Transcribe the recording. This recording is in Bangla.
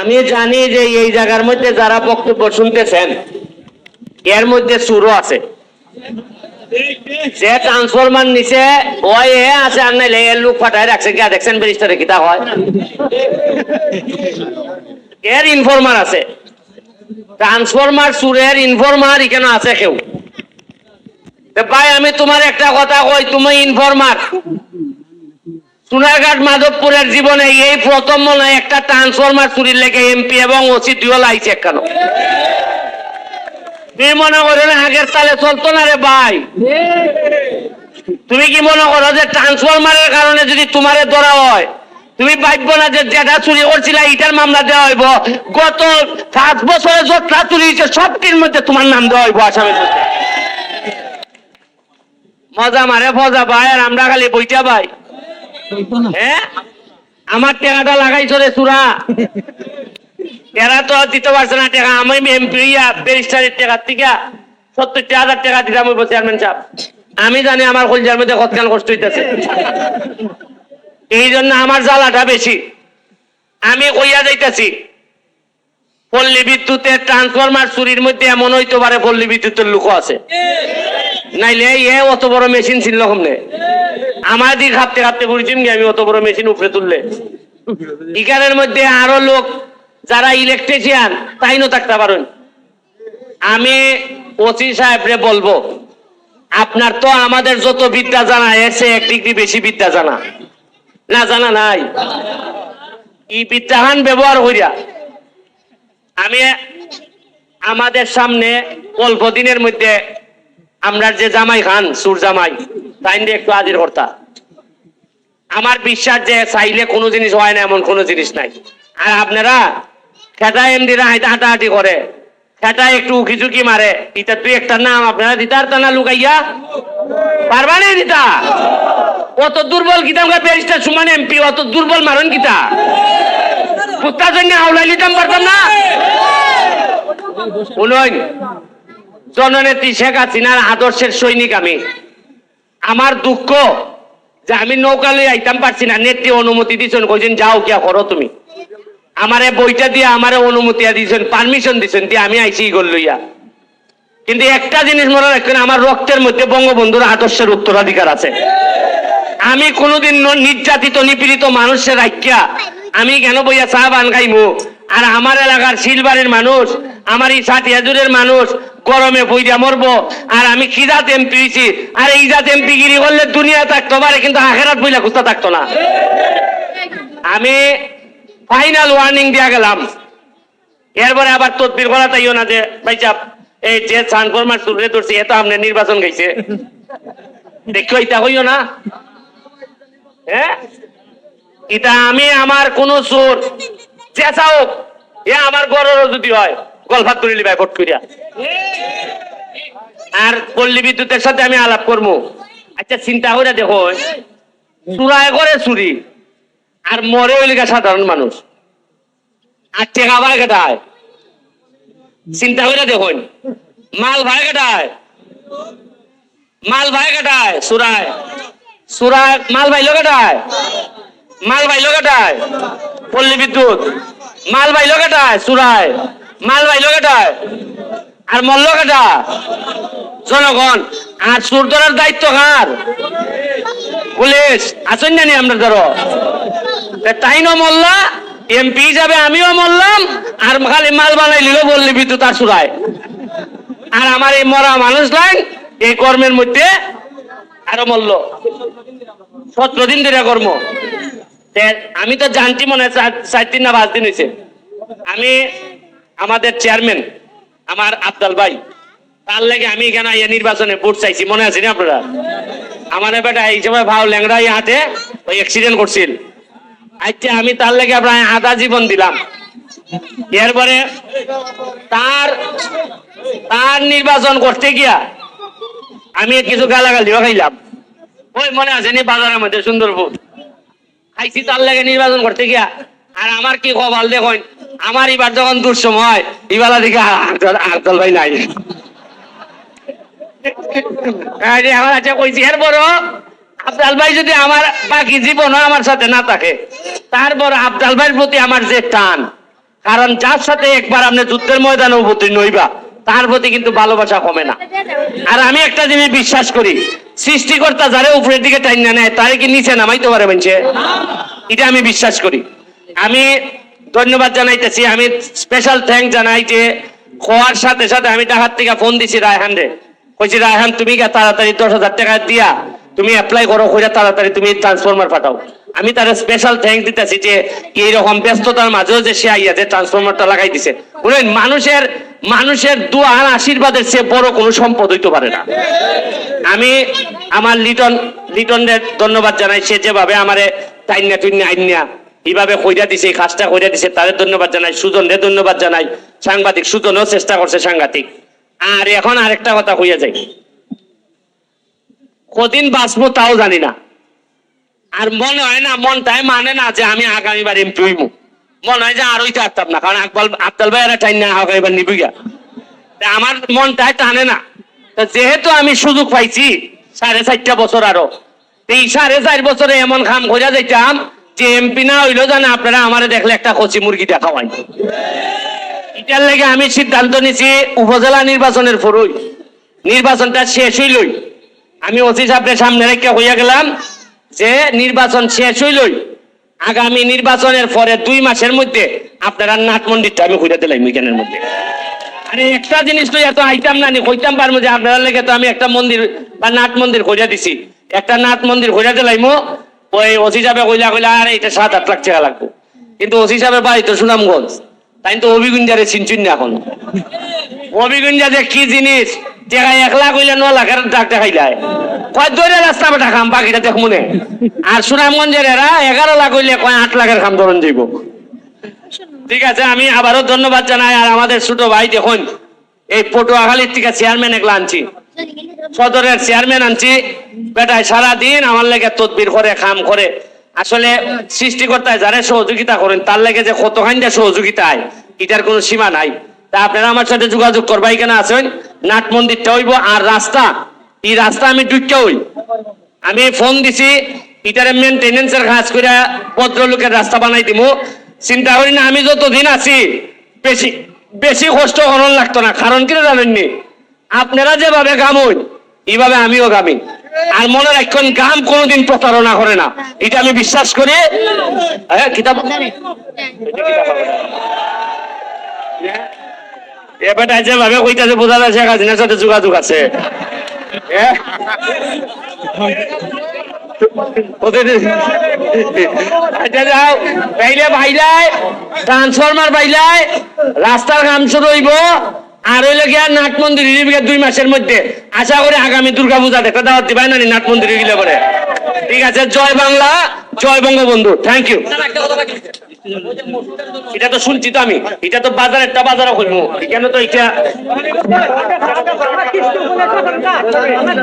আমি জানি যে এই জায়গার মধ্যে যারা বক্তব্য শুনতেছেন, এর মধ্যে সুরও আছে। যে ট্রান্সফরমার নিচে আছে, আর নাইলে এর লোক ফাটায় রাখছে। গিয়া দেখছেন ব্যারিস্টারে কিতা হয়? এর ইনফরমার আছে। ট্রান্সফরমার সুরের ইনফরমার এখানে আছে কেউ। ভাই, আমি তোমার একটা কথা কই, তুমি ইনফরমার সোনারঘাট মাধবপুরের জীবনে এই প্রথম মনে একটা ট্রান্সফরমার চুরির লেগে এমপি এবং ওসি দুয়ল আইছে কেন তুমি মনে করো না আগের তালে চলতো না রে ভাই? তুমি কি মনে করো যে ট্রান্সফরমারের কারণে যদি তোমারে ধরা হয়, তুমি ভাববো না যে যেটা চুরি করছিল এটার মামলা দেওয়া হইব? গত পাঁচ বছরে যতটা চুরি হয়েছে সবটির মধ্যে তোমার নাম দেওয়া হইব আসামের মধ্যে। মজা মারে ফজা ভাই, আর আমরা খালি বইটা ভাই। হ্যাঁ? আমার টাকাটা লাগাইছো রে সুরা। এরা তো দিতে পারছে না টাকা আমি এমপি ব্যারিস্টারের টাকার থেকে সত্তরটি হাজার টাকা দিলাম ওই চেয়ারম্যান সাহেব আমি জানি আমার কলজার মধ্যে কতখান কষ্ট হইতেছে। এই জন্য আমার জ্বালাটা বেশি। আমি কইয়া যাইতেছি, পল্লী বিদ্যুতের ট্রান্সফরমার চুরির মধ্যে এমন হইতে পারে পল্লী বিদ্যুতের লোক আছে। নাইলে এ অত বড় মেশিন ছিল কমনে? আমার দিক খাপতে খাপতে পড়েছি আমি অত বড় মেশিন উপরে তুললে। ইকারের মধ্যে আরও লোক, যারা ইলেকট্রিশিয়ান তাই তাইনও থাকতে পারেন? আমি ওসি সাহেবরে বলব, আপনার তো আমাদের যত বিদ্যা জানা এসে এক ডিগ্রি বেশি বিদ্যা জানা। না, জানা নাই। এই বিদ্যাহান ব্যবহার করিয়া, আমি আমাদের সামনে অল্প দিনের মধ্যে আমরা যে জামাই খান, সুর জামাই, তাই একটু হাজির কর্তা আমার বিশ্বাস যে চাইলে কোনো জিনিস হয় না, এমন কোনো জিনিস নাই। আর আপনারা খেটা এমডিরা হাঁটাহাঁটি করে। খেটা একটু উকি ঝুঁকি মারে। এটা তুই একটা নাম আপনারা দিতার তা না লুকাইয়া পারবা না দিতা? অত দুর্বল কিতা আমরা ব্যারিস্টার সুমান এমপি, অত দুর্বল মারন কিতা? কুত্তার জন্য আউলাই দিতাম পারতাম না? জননেত্রী শেখ হাসিনার আদর্শের সৈনিক আমি। আমার দুঃখ যে আমি নৌকা লই আইতাম পারছি না। নেত্রী অনুমতি দিছেন কইছেন, যাও কিয়া করো তুমি। আমারে বইটা দিয়ে আমারে অনুমতি দিয়েছেন পারমিশন দিছেন দিয়ে আমি আইছি ইগল লইয়া। কিন্তু একটা জিনিস মনে রাখবেন, আমার রক্তের মধ্যে বঙ্গবন্ধুর আদর্শের উত্তরাধিকার আছে। আমি কোনোদিন নির্যাতিত, নিপীড়িত মানুষের রাখিয়া আমি কেন বইয়া চা বান খাইমু? আর আমার এলাকার শিলবাড়ির মানুষ, আমার এই সাত মানুষ গরমে বইয়া মরবো আর আমি জাত এমপি হইছি আর এই জাত এমপি গিরি করলে দুনিয়া থাকতো পারে কিন্তু আখেরাত বইলা খুঁজতে থাকতো না। আমি ফাইনাল ওয়ার্নিং দিয়া গেলাম। এরপরে আবার তদবির করা তাইও না যে ভাই সাহেব, এই যে ট্রান্সফরমার চুরে ধরছি এত আপনি নির্বাচন গাইছে দেখো এটা হইও না। হ্যাঁ এটা আমি আমার কোন সুর চেঁচা হোক এ আমার গররও যদি হয়। গলফাত করে লিবাই ভোট করিয়া আর পল্লী বিদ্যুতের সাথে আমি আলাপ করব আচ্ছা চিন্তা করে দেখো, চুরায় করে চুরি, আর মরে ওইলিকা সাধারণ মানুষ। আর টেকা ভাই কেটায় চিন্তা করে দেখুন মাল ভাই কেটায় মাল ভাই কেটায় সুরায় সুরায় মাল ভাই কেটায় মাল ভাই কেটায় পল্লী বিদ্যুৎ, মাল ভাই কেটায় সুরায় মাল ভাই আর মল্ল কেটা? জনগণ আর সুর ধরার দায়িত্ব কার? পুলিশ আছেন জানি আমরা ধরো। তাই ন মল্লা? এমপি হিসাবে আমিও মরলাম, আর খালি মাল বানাই নিল বললি বিদ্যুৎ আর সুরায়। আর আমার এই মরা মানুষ লাইন, এই কর্মের মধ্যে আরও মরল সতেরো দিন ধরে কর্ম। আমি তো জানছি মনে হয় চার- চার দিন না পাঁচ দিন হয়েছে আমি আমাদের চেয়ারম্যান আমার আফদাল ভাই, তার লাগে আমি এখানে আইয়া নির্বাচনে ভোট চাইছি, মনে আছে না আপনারা? আমার বেটা এই সময় ভাও ইয়ে হাতে ওই অ্যাক্সিডেন্ট করছিল। আচ্ছা আমি তার লাগে প্রায় আধা জীবন দিলাম। এরপরে তার তার নির্বাচন করতে গিয়া আমি কিছু গালাগালিও খাইলাম। ওই মনে আছে নি বাজারের মধ্যে সুন্দরপুর? খাইছি তার লাগে নির্বাচন করতে গিয়া। আর আমার কি কপাল দেখুন? আমার এবার যখন দুঃসময় ইবালা দিকে নাই। আচ্ছা আফজাল ভাই যদি আমার বাকি জীবনও আমার সাথে না থাকে তারপর আফজাল ভাইয়ের প্রতি আমার যে টান, কারণ যার সাথে একবার আপনি যুদ্ধের ময়দানে অবতীর্ণ হইবা, তার প্রতি কিন্তু ভালোবাসা কমে না। আর আমি একটা জিনিস বিশ্বাস করি, সৃষ্টিকর্তা যারা উপরের দিকে টাইন না নেয়, তারে কি নিচে নামাইতে পারে মানছে এটা আমি বিশ্বাস করি। আমি ধন্যবাদ জানাইতেছি। আমি স্পেশাল থ্যাঙ্ক জানাই যে খোয়ার সাথে সাথে আমি টাকার থেকে ফোন দিছি রায়হান রে। কইছি, রায়হান, তুমি তাড়াতাড়ি দশ হাজার টাকা দিয়া, তুমি অ্যাপ্লাই করো, কইরা তাড়াতাড়ি তুমি ট্রান্সফরমার পাঠাও। আমি তার স্পেশাল থ্যাঙ্ক দিতেছি যে এইরকম ব্যস্ততার মাঝেও যে সে আইয়া যে ট্রান্সফরমারটা লাগাই দিছে। বুঝলেন, মানুষের মানুষের দুয়ার আশীর্বাদের চেয়ে বড় কোনো সম্পদ হইতে পারে না। আমি আমার লিটন লিটনদের ধন্যবাদ জানাই, সে যেভাবে আমারে টাইন্যা টুইন্যা আইন্যা এইভাবে কইরা দিছে, এই কাজটা কইরা দিছে, তাদের ধন্যবাদ জানাই, সুজনরে ধন্যবাদ জানাই। সাংবাদিক সুজনও চেষ্টা করছে সাংঘাতিক। আর এখন আরেকটা কথা কইয়া যাই। কদিন বাঁচবো তাও জানি না। আর মনে হয় না মনটাই মানে না যে আমি আগামীবার এমপি হইমু মনে হয় যে আর হইতে পারতাম না, কারণ আকবল, আফতাল ভাই আর টাইন না, আগামীবার নিবি গা আমার মনটাই টানে না। যেহেতু আমি সুযোগ পাইছি, সাড়ে চারটা বছর আরও, এই সাড়ে চার বছরে এমন কাম কইরা যাইতাম যে এমপি না হইলেও জানে আপনারা আমারে দেখলে একটা কচি মুরগি দেখাওয়াই। এটার লেগে আমি সিদ্ধান্ত নিছি, উপজেলা নির্বাচনের পরই। নির্বাচনটা শেষ হইলই। আমি ওসি সাহেবের সামনে রেখে হইয়া গেলাম যে নির্বাচন শেষ হইলই। আগামী নির্বাচনের পরে দুই মাসের মধ্যে আপনারা নাট মন্দিরটা আমি ঘুরে দিলাম উইকেন্ডের মধ্যে। আরে একটা জিনিস তো এত আইতাম না নি কইতাম পারব যে আপনারা লেগে তো আমি একটা মন্দির বা নাট মন্দির খোঁজা দিছি। একটা নাট মন্দির খোঁজা দিলাইমো ওই ওসি সাহেবে কইলা কইলা, আরে, এটা সাত আট লাখ টাকা লাগবে। কিন্তু ওসি সাহেবের বাড়ি তো সুনামগঞ্জ। তাই তো অভিগুঞ্জারে চিনচুন না এখন। অভিগুঞ্জা যে কি জিনিস? এক লাখ হইলে ন লাখের কয় দৌড়ে রাস্তা খাম, বাকিটা দেখ মনে। আর সুনামগঞ্জের এরা এগারো লাখ হইলে কয়, আট লাখের খাম ধরন যাইব। ঠিক আছে, আমি আবারও ধন্যবাদ জানাই, আর আমাদের ছোট ভাই দেখুন, এই পটুয়াখালীর থেকে চেয়ারম্যান একলা আনছি। সদরের চেয়ারম্যান আনছি। বেটায় সারাদিন আমার লেগে তদবির করে কাম করে। আসলে সৃষ্টিকর্তায় যারা সহযোগিতা করেন, তার লেগে যে কতখান যে সহযোগিতায়, এটার কোনো সীমা নাই। তা আপনারা আমার সাথে যোগাযোগ করবাই কেন আছেন নাট মন্দিরটা হইব আর রাস্তা। এই রাস্তা আমি ডুইকা হই। আমি ফোন দিছি, এটারে মেনটেনেন্সের কাজ করে ভদ্রলোকের রাস্তা বানাই দিমু। চিন্তা করি না, আমি যতদিন আছি, বেশি বেশি কষ্ট হরণ লাগতো না। কারণ কি জানেননি? আপনারা যেভাবে গামুন এইভাবে আমিও গামি আর মনে রাখবেন গাম কোনোদিন প্রতারণা করে না। এটা আমি বিশ্বাস করি। হ্যাঁ কিতাব যোগাযোগ আছে। হ্যাঁ? ওদের আচ্ছা ট্রান্সফরমার বাইলাই রাস্তার কাম শুরু হইব। আর হইলে গিয়া নাট মন্দির দুই মাসের মধ্যে। আশা করি আগামী দুর্গা পূজা একটা দাওয়াত দিবাই না নাট মন্দিরে গেলে করে ঠিক আছে জয় বাংলা জয় বঙ্গবন্ধু। থ্যাংক ইউ এটা তো শুনছি তো আমি। এটা তো বাজার একটা বাজারও করব এখানে তো এটা আমার